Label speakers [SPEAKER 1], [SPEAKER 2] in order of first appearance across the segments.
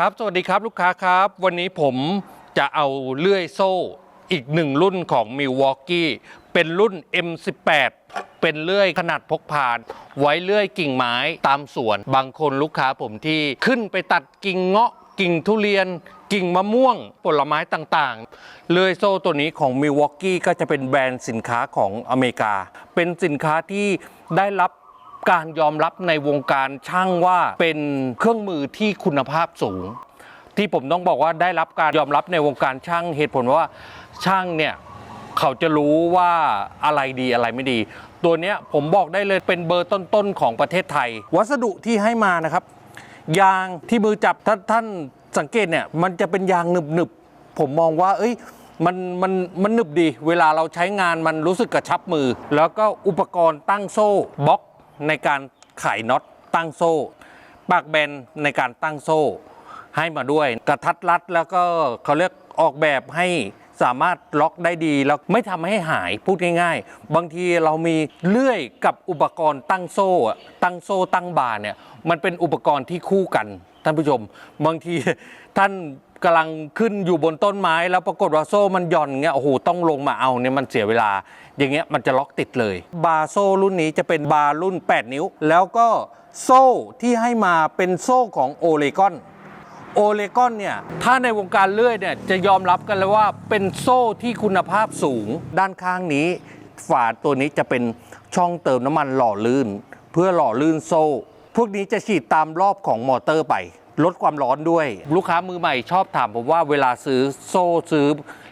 [SPEAKER 1] ครับ สวัสดีครับลูกค้าครับ วันนี้ผมจะเอาเลื่อยโซ่อีกหนึ่งรุ่นของ Milwaukee เป็นรุ่น M18 เป็นเลื่อยขนาดพกพาไว้เลื่อยกิ่งไม้ตามสวน บางคนลูกค้าผมที่ขึ้นไปตัดกิ่งเงาะกิ่งทุเรียน กิ่งมะม่วง ผลไม้ต่างๆ เลื่อยโซ่ตัวนี้ของ Milwaukee ก็จะเป็นแบรนด์สินค้าของอเมริกา เป็นสินค้าที่ได้รับ การยอมรับในวงการช่างว่าเป็นเครื่องมือที่คุณภาพสูง ที่ผมต้องบอกว่าได้รับการยอมรับในวงการช่างเหตุผลว่าช่างเนี่ยเขาจะรู้ว่าอะไรดีอะไรไม่ดี ตัวเนี้ยผมบอกได้เลยเป็นเบอร์ต้นๆของประเทศไทย วัสดุที่ให้มานะครับ ยางที่มือจับถ้าท่านสังเกตเนี่ยมันจะเป็นยางหนึบๆผมมองว่า เอ้ยมันมันมันหนึบดี เวลาเราใช้งานมันรู้สึกกระชับมือ แล้วก็อุปกรณ์ตั้งโซ่บล็อก ในการไขน็อตตั้งโซ่ ปากแบนในการตั้งโซ่ ให้มาด้วยกระทัดรัดแล้วก็เขาเรียกออกแบบให้สามารถล็อกได้ดีแล้วไม่ทำให้หายพูดง่ายๆ บางทีเรามีเลื่อยกับอุปกรณ์ตั้งโซ่ตั้งโซ่ตั้งบาร์เนี่ยมันเป็นอุปกรณ์ที่คู่กันท่านผู้ชม บางทีท่าน กำลังขึ้นอยู่บนต้นไม้ แล้วปรากฏว่าโซ่มันหย่อนเงี้ยโอ้โหต้องลงมาเอาเนี่ยมันเสียเวลา อย่างเงี้ยมันจะล็อกติดเลย บาโซ่รุ่นนี้จะเป็นบารุ่น 8 นิ้ว แล้วก็โซ่ที่ให้มาเป็นโซ่ของโอเลกอนโอเลกอนเนี่ยถ้าในวงการเลื่อยเนี่ยจะยอมรับกันเลยว่าเป็นโซ่ที่คุณภาพสูง ด้านข้างนี้ ฝาตัวนี้จะเป็นช่องเติมน้ำมันหล่อลื่น เพื่อหล่อลื่นโซ่ พวกนี้จะฉีดตามรอบของมอเตอร์ไป ลดความร้อนด้วย ลูกค้ามือใหม่ชอบถามผมว่าเวลาซื้อโซ่ซื้อ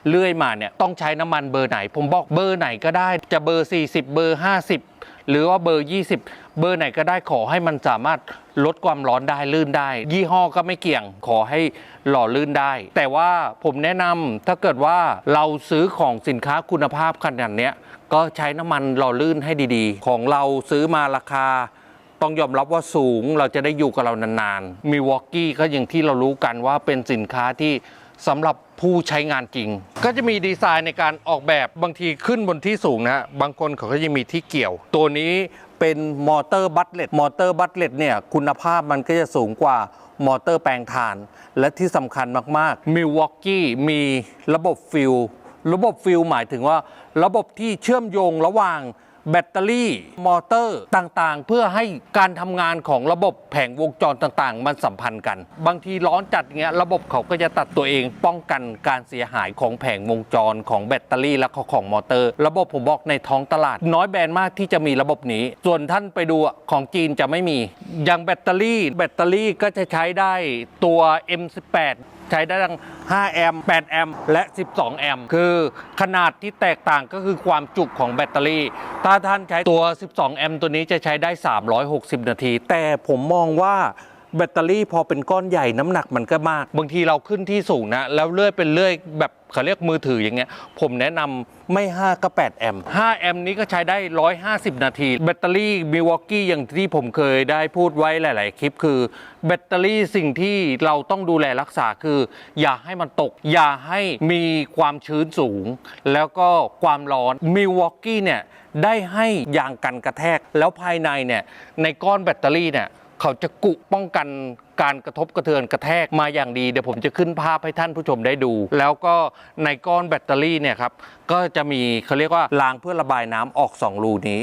[SPEAKER 1] เลื่อยมาเนี่ยต้องใช้น้ำมันเบอร์ไหน ผมบอกเบอร์ไหนก็ได้จะเบอร์ 40 เบอร์ 50 หรือว่าเบอร์ 20 เบอร์ไหนก็ได้ขอให้มันสามารถลดความร้อนได้ลื่นได้ ยี่ห้อก็ไม่เกี่ยงขอให้หล่อลื่นได้ แต่ว่าผมแนะนำถ้าเกิดว่าเราซื้อของสินค้าคุณภาพขนาดเนี้ยก็ใช้น้ำมันหล่อลื่นให้ดีๆ ของเราซื้อมาราคา ต้องยอมรับว่าสูงเราจะได้อยู่กับเรานานๆมีวอกกี้ก็อย่างที่เรารู้กันว่าเป็นสินค้าที่สำหรับผู้ใช้งานจริง ก็จะมีดีไซน์ในการออกแบบบางทีขึ้นบนที่สูงนะฮะบางคนเขาก็จะมีที่เกี่ยว ตัวนี้เป็นมอเตอร์บัตเลตมอเตอร์บัตเลตเนี่ยคุณภาพมันก็จะสูงกว่ามอเตอร์แปลงถ่าน และที่สำคัญมากๆมิวอกกี้มีระบบฟิลระบบฟิลหมายถึงว่า ระบบที่เชื่อมโยงระหว่าง แบตเตอรี่ มอเตอร์ต่างๆ เพื่อให้การทำงานของระบบแผงวงจรต่างๆ มันสัมพันธ์กัน บางทีร้อนจัดเงี้ยระบบเขาก็จะตัดตัวเองป้องกันการเสียหายของแผงวงจรของแบตเตอรี่และของมอเตอร์ ระบบผมบอกในท้องตลาด น้อยแบรนด์มากที่จะมีระบบนี้ ส่วนท่านไปดูของจีนจะไม่มี อย่างแบตเตอรี่ แบตเตอรี่ก็จะใช้ได้ตัว M18 ใช้ได้ทั้ง 5 แอมป์ 8 แอมป์ และ 12 แอมป์ คือขนาดที่แตกต่างก็คือความจุของแบตเตอรี่ ถ้าท่านใช้ตัว 12 แอมป์ตัวนี้จะใช้ได้ 360 นาที แต่ผมมองว่า แบตเตอรี่พอเป็นก้อนใหญ่น้ำหนักมันก็มาก บางทีเราขึ้นที่สูงนะ แล้วเลื่อยเป็นเลื่อยแบบเขาเรียกมือถืออย่างเงี้ย ผมแนะนำไม่ 5 ก็ 8 แอมป์5แอมป์นี้ก็ใช้ได้ 150 นาที แบตเตอรี่มิวอกกี้อย่างที่ผมเคยได้พูดไว้หลาย ๆ คลิปคือ แบตเตอรี่สิ่งที่เราต้องดูแลรักษาคือ อย่าให้มันตก อย่าให้มีความชื้นสูง แล้วก็ความร้อนมิวอกกี้เนี่ยได้ให้ยางกันกระแทก แล้วภายในเนี่ยในก้อนแบตเตอรี่เนี่ย เขาจะกุป้องกันการกระทบกระเทือนกระแทกมาอย่างดีเดี๋ยวผมจะขึ้นภาพให้ท่านผู้ชมได้ดู แล้วก็ในก้อนแบตเตอรี่เนี่ยครับก็จะมีเขาเรียกว่ารางเพื่อระบายน้ำออก 2 รูนี้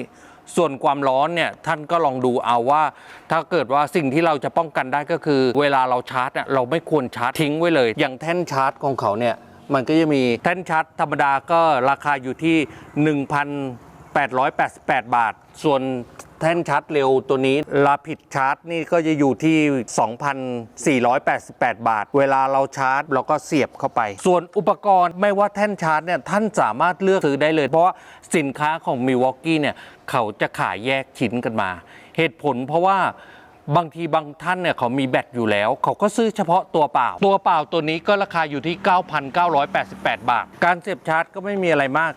[SPEAKER 1] ส่วนความร้อนเนี่ยท่านก็ลองดูเอาว่า ถ้าเกิดว่าสิ่งที่เราจะป้องกันได้ก็คือ เวลาเราชาร์จเนี่ยเราไม่ควรชาร์จทิ้งไว้เลย อย่างแท่นชาร์จของเขาเนี่ยมันก็จะมีแท่นชาร์จธรรมดาก็ราคาอยู่ที่ 1,888 บาท ส่วน แท่นชาร์จเร็วตัวนี้ลาผิดชาร์จนี่ก็จะอยู่ที่ 2,488 บาท เวลาเราชาร์จเราก็เสียบเข้าไป ส่วนอุปกรณ์ไม่ว่าแท่นชาร์จเนี่ยท่านสามารถเลือกซื้อได้เลย เพราะว่าสินค้าของ Milwaukee เนี่ยเขาจะขายแยกชิ้นกันมา เหตุผลเพราะว่าบางทีบางท่านเนี่ยเขามีแบตอยู่แล้ว เขาก็ซื้อเฉพาะตัวเปล่า ตัวเปล่าตัวนี้ก็ราคาอยู่ที่ 9,988 บาท การเสียบชาร์จก็ไม่มีอะไรมาก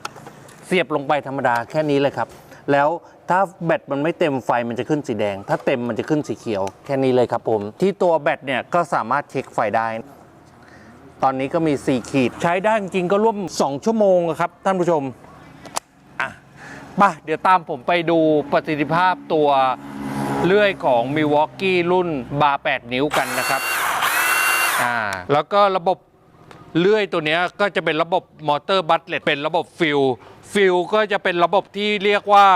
[SPEAKER 1] เสียบลงไปธรรมดาแค่นี้เลยครับ แล้วถ้าแบตมันไม่เต็มไฟมันจะขึ้นสีแดง ถ้าเต็มมันจะขึ้นสีเขียว แค่นี้เลยครับผม ที่ตัวแบตเนี่ยก็สามารถเช็คไฟได้ ตอนนี้ก็มี 4 ขีด ใช้ได้จริงก็ร่วม 2 ชั่วโมงครับ ท่านผู้ชมอะมาเดี๋ยวตามผมไปดูประสิทธิภาพตัวเลื่อยของ Milwaukee รุ่นบาร์8นิ้วกันนะครับอ่าแล้วก็ระบบ เลื่อยตัวนี้ก็จะเป็นระบบมอเตอร์บัตเลตเป็นระบบฟิลฟิลก็จะเป็นระบบที่เรียกว่า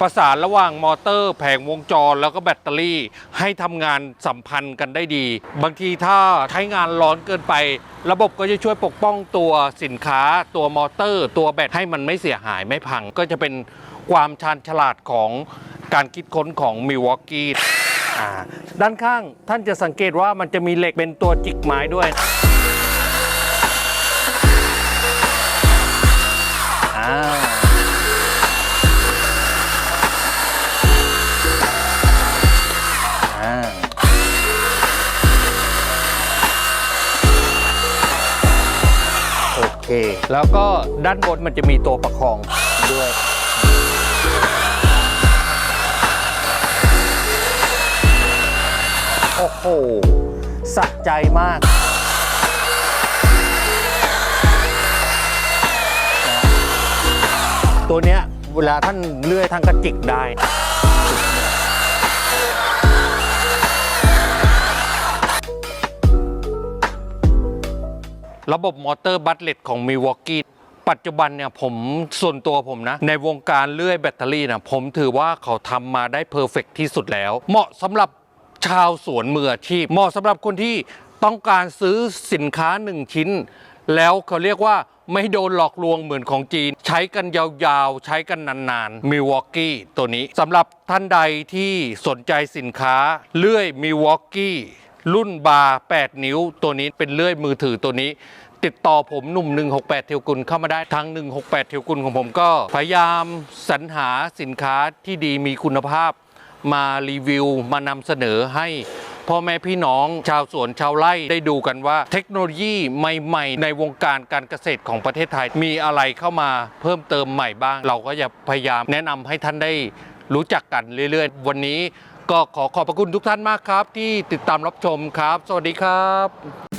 [SPEAKER 1] ประสานระหว่างมอเตอร์แผงวงจรแล้วก็แบตเตอรี่ ให้ทำงานสัมพันธ์กันได้ดี บางทีถ้าใช้งานร้อนเกินไป ระบบก็จะช่วยปกป้องตัวสินค้า ตัวมอเตอร์ ตัวแบตให้มันไม่เสียหายไม่พัง ก็จะเป็นความชาญฉลาดของการคิดค้นของมิวอกกี้ด้านข้างท่านจะสังเกตว่ามันจะมีเหล็กเป็นตัวจิกไม้ด้วย อ่าอ่า โอเค แล้วก็ด้านบนมันจะมีตัวประคองด้วย โอ้โห สะใจมาก ตัวเนี้ยเวลาท่านเลื่อยท่านก็จิกได้ระบบมอเตอร์บัตเลตของ Milwaukee ปัจจุบันเนี่ยผมส่วนตัวผมนะ ในวงการเลื่อยแบตเตอรี่นะผมถือว่าเขาทำมาได้เพอร์เฟกที่สุดแล้ว เหมาะสำหรับชาวสวนมืออาชีพ เหมาะสำหรับคนที่ต้องการซื้อสินค้าหนึ่งชิ้น แล้วเขาเรียกว่า ไม่โดนหลอกลวงเหมือนของจีน ใช้กันยาวๆ ใช้กันนานๆ Milwaukee ตัวนี้สำหรับท่านใดที่สนใจสินค้าเลื่อย Milwaukee รุ่นบาร์8 นิ้วตัวนี้เป็นเลื่อยมือถือตัวนี้ ติดต่อผมหนุ่ม 168 เทียวกุลเข้ามาได้ทาง 168 เทียวกุลของผมก็ พยายามสรรหาสินค้าที่ดีมีคุณภาพ มารีวิวมานำเสนอให้ พ่อแม่พี่น้องชาวสวนชาวไร่ได้ดูกันว่า เทคโนโลยีใหม่ ๆ ในวงการการเกษตรของประเทศไทย มีอะไรเข้ามาเพิ่มเติมใหม่บ้าง เราก็จะพยายามแนะนำให้ท่านได้รู้จักกันเรื่อยๆ วันนี้ก็ขอขอบพระคุณทุกท่านมากครับ ที่ติดตามรับชมครับ สวัสดีครับ